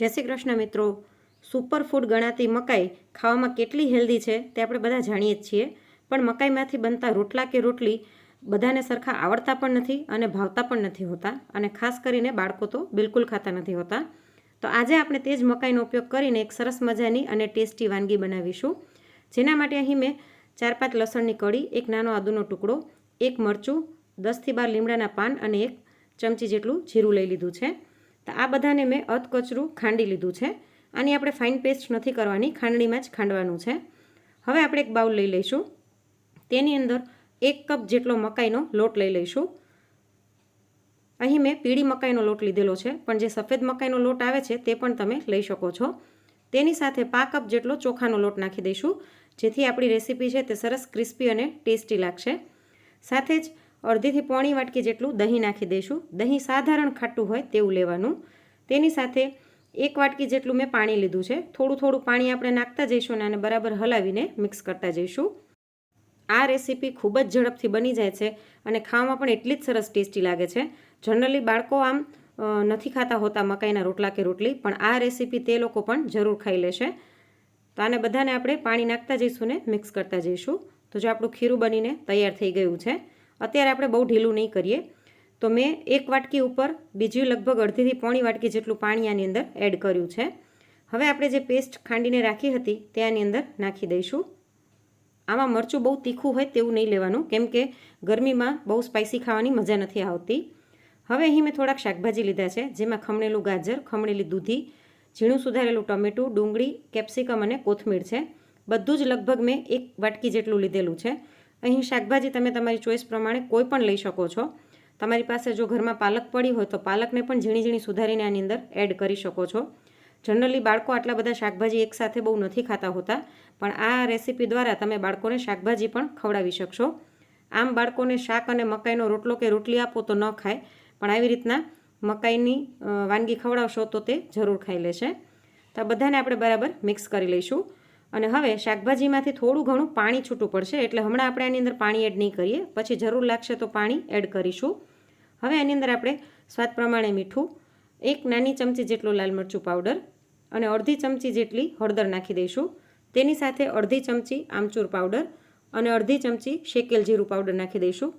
જય શ્રી કૃષ્ણ મિત્રો. Super food ગણાતી મકાઈ ખાવામાં કેટલી હેલ્ધી છે તે આપણે બધા જાણીએ જ છીએ. પણ મકાઈમાંથી બનતા રોટલા કે રોટલી બધાને સરખા આવડતા પણ નથી અને ભાવતા પણ નથી હોતા અને ખાસ કરીને બાળકો તો બિલકુલ ખાતા નથી હોતા. તો આજે આપણે તે જ મકાઈનો ઉપયોગ કરીને એક સરસ મજાની અને ટેસ્ટી વાનગી બનાવીશું. જેના માટે અહીં મેં ચાર પાંચ લસણની કળી, એક નાનો આદુનો ટુકડો, એક મરચું, દસથી બાર લીમડાના પાન અને એક ચમચી જેટલું જીરું લઈ લીધું છે. તો આ બધાને મેં અધકચરું ખાંડી લીધું છે. આની આપણે ફાઇન પેસ્ટ નથી કરવાની, ખાંડણીમાં જ ખાંડવાનું છે. હવે આપણે એક બાઉલ લઈ લઈશું. તેની અંદર એક કપ જેટલો મકાઈનો લોટ લઈ લઈશું. અહીં મેં પીળી મકાઈનો લોટ લીધેલો છે, પણ જે સફેદ મકાઈનો લોટ આવે છે તે પણ તમે લઈ શકો છો. તેની સાથે પા કપ જેટલો ચોખાનો લોટ નાખી દઈશું, જેથી આપણી રેસીપી છે તે સરસ ક્રિસ્પી અને ટેસ્ટી લાગશે. સાથે જ અડધીથી પોણી વાટકી જેટલું દહીં નાખી દઈશું. દહીં સાધારણ ખાટું હોય તેવું લેવાનું. તેની સાથે એક વાટકી જેટલું મેં પાણી લીધું છે. થોડું થોડું પાણી આપણે નાખતા જઈશું અને આને બરાબર હલાવીને મિક્સ કરતા જઈશું. આ રેસીપી ખૂબ જ ઝડપથી બની જાય છે અને ખાવામાં પણ એટલી જ સરસ ટેસ્ટી લાગે છે. જનરલી બાળકો આમ નથી ખાતા હોતા મકાઈના રોટલા કે રોટલી, પણ આ રેસીપી તે લોકો પણ જરૂર ખાઈ લેશે તો આને બધાને આપણે પાણી નાખતા જઈશું ને મિક્સ કરતા જઈશું. તો જો આપણું ખીરું બનીને તૈયાર થઈ ગયું છે. અત્યારે આપણે બહુ ઢીલું નહીં કરીએ. તો મેં એક વાટકી ઉપર, બીજી લગભગ અડધીથી પોણી વાટકી જેટલું પાણી આની અંદર એડ કર્યું છે. હવે આપણે જે પેસ્ટ ખાંડીને રાખી હતી તે આની અંદર નાખી દઈશું. આમાં મરચું બહુ તીખું હોય તેવું નહીં લેવાનું, કેમ કે ગરમીમાં બહુ સ્પાઇસી ખાવાની મજા નથી આવતી. હવે અહીં મેં થોડાક શાકભાજી લીધા છે, જેમાં ખમણેલું ગાજર, ખમણેલી દૂધી, ઝીણું સુધારેલું ટમેટું, ડુંગળી, કેપ્સિકમ અને કોથમીર છે. બધું જ લગભગ મેં એક વાટકી જેટલું લીધેલું છે. અહીં શાકભાજી તમે તમારી ચોઈસ પ્રમાણે કોઈ પણ લઈ શકો છો. તમારી પાસે જો ઘરમાં પાલક પડી હોય તો પાલકને પણ ઝીણી ઝીણી સુધારીને આની અંદર એડ કરી શકો છો. જનરલી બાળકો આટલા બધા શાકભાજી એકસાથે બહુ નથી ખાતા હોતા, પણ આ રેસીપી દ્વારા તમે બાળકોને શાકભાજી પણ ખવડાવી શકશો. આમ બાળકોને શાક અને મકાઈનો રોટલો કે રોટલી આપો તો ન ખાય, પણ આવી રીતના મકાઈની વાનગી ખવડાવશો તો તે જરૂર ખાઈ લેશે. તો બધાને આપણે બરાબર મિક્સ કરી લઈશું. અને હવે શાકભાજીમાંથી થોડું ઘણું પાણી છૂટું પડશે, એટલે હમણાં આપણે આની અંદર પાણી એડ નહીં કરીએ. પછી જરૂર લાગશે તો પાણી એડ કરીશું. હવે આની અંદર આપણે સ્વાદ પ્રમાણે મીઠું, એક નાની ચમચી જેટલું લાલ મરચું પાવડર અને અડધી ચમચી જેટલી હળદર નાખી દઈશું. તેની સાથે અડધી ચમચી આમચૂર પાવડર અને અડધી ચમચી શેકેલ જીરું પાવડર નાખી દઈશું.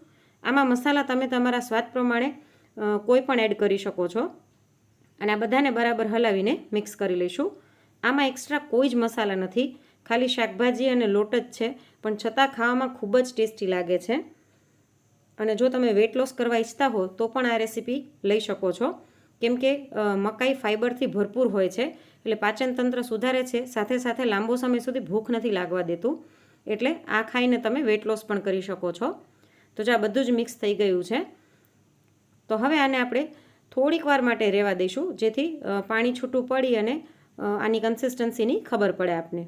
આમાં મસાલા તમે તમારા સ્વાદ પ્રમાણે કોઈ પણ એડ કરી શકો છો. અને આ બધાને બરાબર હલાવીને મિક્સ કરી લઈશું. આમાં એક્સ્ટ્રા કોઈ જ મસાલા નથી. ખાલી શાકભાજી અને લોટ જ છે, પણ છતાં ખાવામાં ખૂબ જ ટેસ્ટી લાગે છે. અને જો તમે વેટ લોસ કરવા ઈચ્છતા હો, તો પણ આ રેસીપી લઈ શકો છો. કેમ કે મકાઈ ફાઇબરથી ભરપૂર હોય છે, એટલે પાચન તંત્ર સુધારે છે. સાથે સાથે લાંબો સમય સુધી ભૂખ નથી લાગવા દેતું. એટલે આ ખાઈને તમે વેટ લોસ પણ કરી શકો છો. તો જો આ બધું જ મિક્સ થઈ ગયું છે. તો હવે આને આપણે થોડીક વાર માટે રહેવા દઈશું, જેથી પાણી છૂટું પડી અને આની કન્સિસ્ટન્સીની ખબર પડે આપને.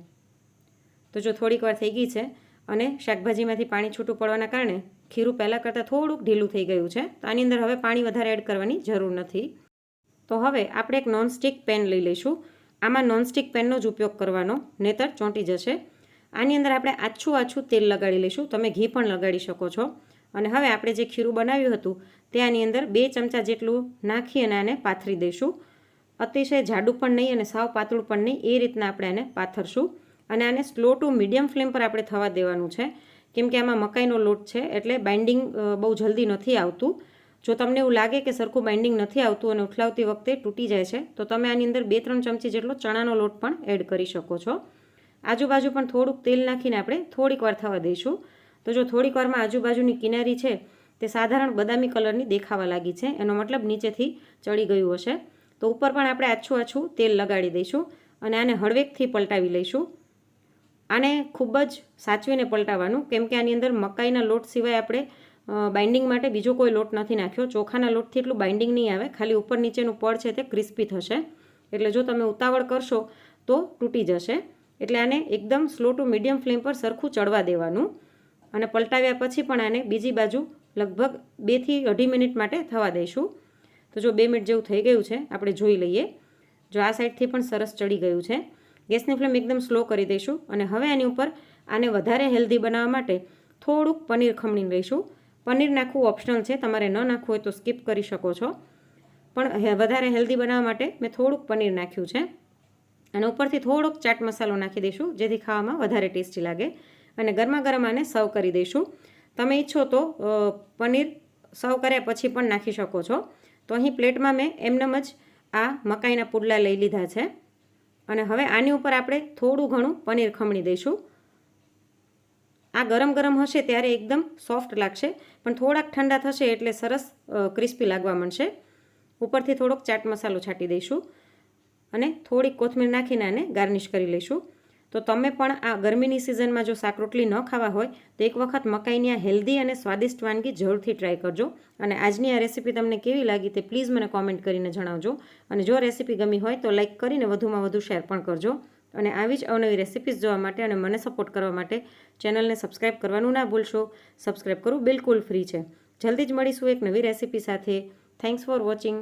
તો જો થોડીક વાર થઈ ગઈ છે અને શાકભાજીમાંથી પાણી છૂટું પડવાના કારણે ખીરું પહેલાં કરતાં થોડુંક ઢીલું થઈ ગયું છે, તો આની અંદર હવે પાણી વધારે એડ કરવાની જરૂર નથી. તો હવે આપણે એક નોનસ્ટિક પેન લઈ લઈશું. આમાં નોનસ્ટિક પેનનો જ ઉપયોગ કરવાનો નેતર ચોંટી જશે. આની અંદર આપણે આછું આછું તેલ લગાડી લઈશું. તમે ઘી પણ લગાડી શકો છો. અને હવે આપણે જે ખીરું બનાવ્યું હતું, તે આની અંદર બે ચમચા જેટલું નાખી અને આને પાથરી દઈશું. અતિશય જાડું પણ નહીં અને સાવ પાતળું પણ નહીં, એ રીતના આપણે આને પાથરશું. અને આને સ્લો ટુ મીડિયમ ફ્લેમ પર આપણે થવા દેવાનું છે. કેમ કે આમાં મકાઈનો લોટ છે, એટલે બાઇન્ડિંગ બહુ જલ્દી નથી આવતું. જો તમને એવું લાગે કે સરખું બાઇન્ડિંગ નથી આવતું અને ઉઠલાવતી વખતે તૂટી જાય છે, તો તમે આની અંદર બે ત્રણ ચમચી જેટલો ચણાનો લોટ પણ એડ કરી શકો છો. આજુબાજુ પણ થોડુંક તેલ નાખીને આપણે થોડીક વાર થવા દઈશું. તો જો થોડીક વારમાં આજુબાજુની કિનારી છે, તે સાધારણ બદામી કલરની દેખાવા લાગી છે. એનો મતલબ નીચેથી ચડી ગયું હશે. તો ઉપર પણ આપણે આછું આછું તેલ લગાડી દઈશું અને આને હળવેકથી પલટાવી લઈશું. આને ખૂબ જ સાચવીને પલટાવવાનું કેમ કે આની અંદર મકાઈના લોટ સિવાય આપણે બાઇન્ડિંગ માટે બીજો કોઈ લોટ નથી નાખ્યો. ચોખાના લોટથી એટલું બાઇન્ડિંગ નહીં આવે, ખાલી ઉપર નીચેનું પડ છે તે ક્રિસ્પી થશે. એટલે જો તમે ઉતાવળ કરશો તો તૂટી જશે. એટલે આને એકદમ સ્લો ટુ મીડિયમ ફ્લેમ પર સરખું ચડવા દેવાનું અને પલટાવ્યા પછી પણ આને બીજી બાજુ લગભગ બેથી અઢી મિનિટ માટે થવા દઈશું. તો જો બે મિનિટ જેવું થઈ ગયું છે, આપણે જોઈ લઈએ. જો આ સાઈડથી પણ સરસ ચડી ગયું છે. ગેસની ફ્લેમ એકદમ સ્લો કરી દઈશું અને હવે આની ઉપર આને વધારે હેલ્ધી બનાવવા માટે થોડુંક પનીર ખમણી લઈશું. પનીર નાખવું ઓપ્શનલ છે, તમારે ન નાખવું હોય તો સ્કીપ કરી શકો છો. પણ વધારે હેલ્ધી બનાવવા માટે મેં થોડુંક પનીર નાખ્યું છે. અને ઉપરથી થોડોક ચાટ મસાલો નાખી દઈશું, જેથી ખાવામાં વધારે ટેસ્ટી લાગે. અને ગરમા ગરમ આને સર્વ કરી દઈશું. તમે ઈચ્છો તો પનીર સર્વ કર્યા પછી પણ નાખી શકો છો. તો અહીં પ્લેટમાં મેં એમનેમ જ આ મકાઈના પુડલા લઈ લીધા છે. અને હવે આની ઉપર આપણે થોડું ઘણું પનીર ખમણી દઈશું. આ ગરમ ગરમ હશે ત્યારે એકદમ સોફ્ટ લાગશે, પણ થોડાક ઠંડા થશે એટલે સરસ ક્રિસ્પી લાગવા મળશે ઉપરથી થોડોક ચાટ મસાલો છાંટી દઈશું અને થોડીક કોથમીર નાખીને આને ગાર્નિશ કરી લઈશું. તો તમે પણ આ ગરમીની સિઝનમાં જો શાક રોટલી ન ખાવા હોય, તો એક વખત મકાઈની આ હેલ્ધી અને સ્વાદિષ્ટ વાનગી જરૂરથી ટ્રાય કરજો. અને આજની આ રેસીપી તમને કેવી લાગી તે પ્લીઝ મને કોમેન્ટ કરીને જણાવજો. અને જો રેસીપી ગમી હોય તો લાઇક કરીને વધુમાં વધુ શેર પણ કરજો. અને આવી જ અવનવી રેસીપીઝ જોવા માટે અને મને સપોર્ટ કરવા માટે ચેનલને સબસ્ક્રાઇબ કરવાનું ના ભૂલશો. સબસ્ક્રાઇબ કરવું બિલકુલ ફ્રી છે. જલ્દી જ મળીશું એક નવી રેસીપી સાથે. Thanks for watching